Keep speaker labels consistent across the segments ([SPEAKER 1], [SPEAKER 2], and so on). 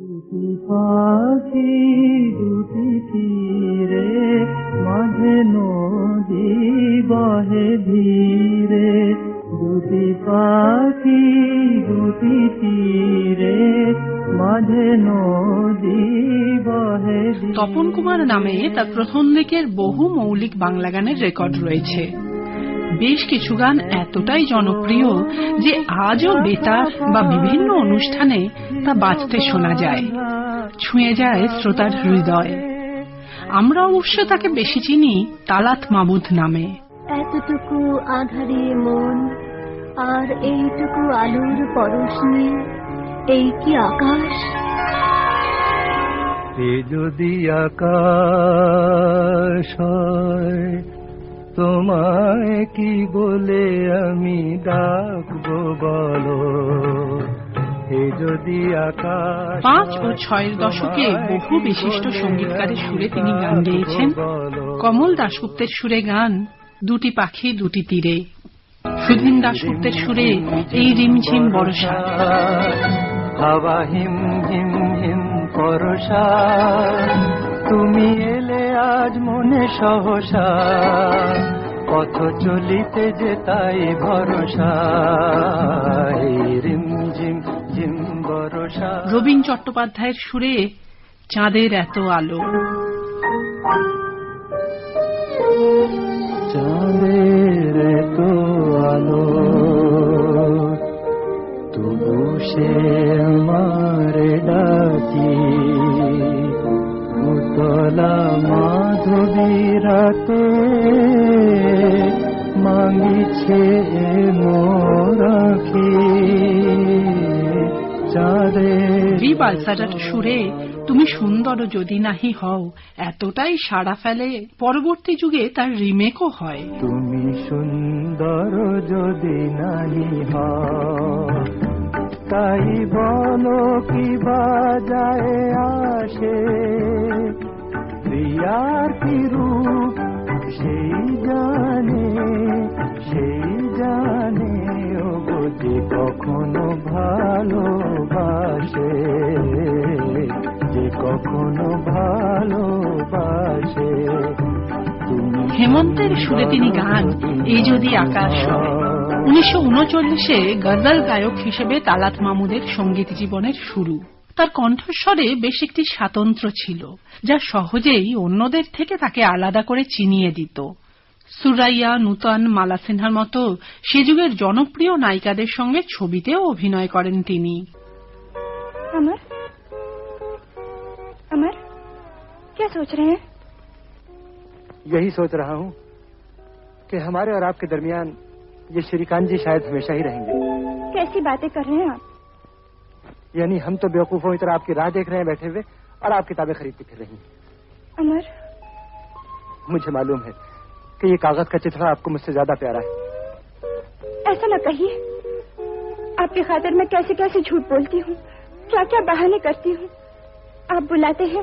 [SPEAKER 1] দুটি পাখি, দুটি তীরে, মাঝে নদী, বহে ধীরে দুটি পাখি, দুটি তীরে, মাঝে নদী, বহে।
[SPEAKER 2] তপন কুমার নামে তার প্রথম দিকের বহু মৌলিক বাংলা গানের রেকর্ড রয়েছে বেশ কিছু গান এতটাই জনপ্রিয় যে আজও বেতার বা বিভিন্ন অনুষ্ঠানে তা বাজতে শোনা যায় ছুঁয়ে যায় শ্রোতার হৃদয়। আমরা অবশ্য তাকে বেশি চিনি তালাত মামুদ নামে।
[SPEAKER 3] এতটুকু আধারে মন আর এইটুকু আলোর পরশ নিয়ে এই কি আকাশ?
[SPEAKER 1] এ যদি আকাশ হয় তোমায় কি বলে আমি ডাকবো বলো? যদি
[SPEAKER 2] পাঁচ ও ছয়ের দশকে বহু বিশিষ্ট সঙ্গীতকারের সুরে তিনি গান গেয়েছেন। কমল দাশগুপ্তের সুরে গান দুটি পাখি দুটি তীরে। সুধীন দাশগুপ্তের সুরে এই রিমঝিম বর্ষা
[SPEAKER 1] হাওয়া হিম হিম হিম পরশা তুমি এলে আজ মনে সহসা। পথ চলিতে যে তাই ভরসা। রিম ঝিম ঝিম বরসা।
[SPEAKER 2] রবীন চট্টোপাধ্যায়ের সুরে চাঁদের এত আলো।
[SPEAKER 1] উতলা মাধবী রাতে মাগিছে মোরাখি চাঁদের
[SPEAKER 2] ভি বালসারার সুরে তুমি সুন্দর যদি নাহি হও এতটাই সাড়া ফেলে পরবর্তী যুগে তার রিমেকও হয়।
[SPEAKER 1] তুমি সুন্দর যদি নাহি হও তাই বলো কি বাজায় আসে? প্রিয়ার কি রূপ সেই জানে সেই জানে ও যে কখনো ভালোবাসে। যে কখনো ভালোবাসে
[SPEAKER 2] হেমন্তের সুরে তিনি গান এই যদি আকাশ উনিশশো উনচল্লিশে গজল গায়ক হিসেবে তালাত মামুদের সংগীত জীবনের শুরু। তার কণ্ঠস্বরে বেশ একটি স্বাতন্ত্র ছিল যা সহজেই অন্যদের থেকে তাকে আলাদা করে চিনিয়ে দিত সুরাইয়া নূতন মালা সিনহার মতো সে যুগের জনপ্রিয় নায়িকাদের সঙ্গে ছবিতেও অভিনয় করেন তিনি
[SPEAKER 3] अमर अमर क्या सोच रहे हैं
[SPEAKER 4] यही सोच रहा हूँ कि हमारे और आपके दरमियान ये श्रीकांत जी शायद हमेशा ही रहेंगे
[SPEAKER 3] कैसी बातें कर रहे हैं आप
[SPEAKER 4] یعنی ہم تو بیوقوفوں کی طرح آپ کی راہ دیکھ رہے ہیں بیٹھے ہوئے اور آپ کتابیں خریدتی پھر رہی
[SPEAKER 3] ہیں۔
[SPEAKER 4] عمر؟ مجھے معلوم ہے کہ یہ کاغذ کا چتڑا آپ کو مجھ سے
[SPEAKER 3] زیادہ پیارا ہے۔ ایسا نہ کہیے۔ آپ کی خاطر میں کیسے کیسے جھوٹ بولتی ہوں؟ کیا کیا بہانے کرتی ہوں؟ آپ بلاتے ہیں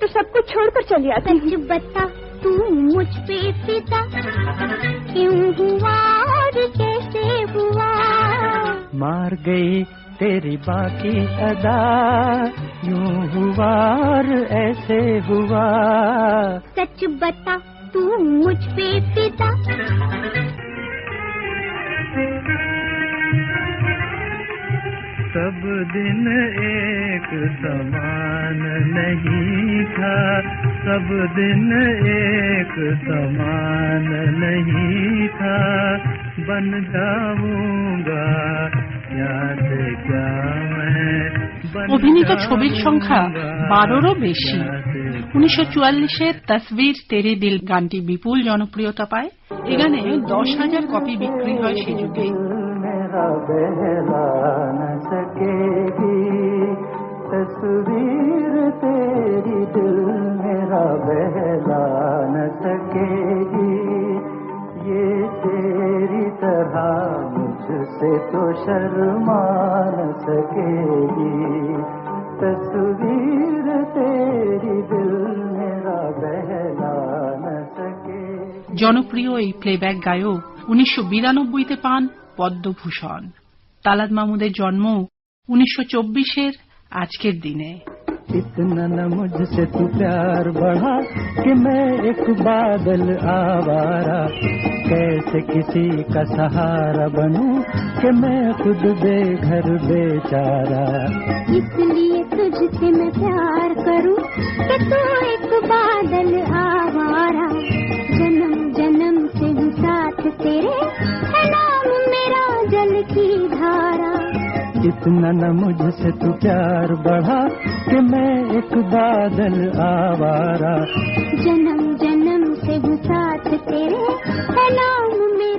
[SPEAKER 3] تو سب کو چھوڑ کر چلی آتے ہیں بتا تو مجھ پہ پتا
[SPEAKER 1] کیوں ہوا اور کیسے ہوا؟ مار گئی تیری باقی ادا
[SPEAKER 3] یوں ہوا اور ایسے ہوا۔ سچ
[SPEAKER 1] بتا تو مجھ پہ پتا سب دن ایک سمان نہیں تھا۔ سب دن ایک سمان نہیں تھا۔ بن جاؤں گا
[SPEAKER 2] অভিনীত ছবির সংখ্যা বারোরও বেশি। উনিশশো চুয়াল্লিশে তসবির তেরে দিল গানটি বিপুল জনপ্রিয়তা পায়। এখানে দশ হাজার কপি বিক্রি হয় সে যুগে।
[SPEAKER 1] তসবির তেরি দিল মেরা ন সকেগি तो शर्मा न सकेगी तस्वीर तेरी दिल मेरा बहला न सकेगी
[SPEAKER 2] জনপ্রিয় এই প্লেব্যাক গায়ক উনিশশো বিরানব্বইতে পান পদ্মভূষণ তালাদ মামুদের জন্ম উনিশশো চব্বিশের আজকের দিনে
[SPEAKER 1] اتنا نہ مجھ سے تو پیار بڑھا کہ میں ایک بادل
[SPEAKER 3] آوارا کیسے کسی کا سہارا بنوں کہ میں خود بے گھر بیچارہ اس لیے تجھ سے میں پیار کروں کہ تو ایک
[SPEAKER 1] بادل آ اتنا نہ مجھ سے تو پیار بڑھا کہ میں
[SPEAKER 3] ایک بادل آوارا۔ جنم جنم سے ساتھ تیرے میں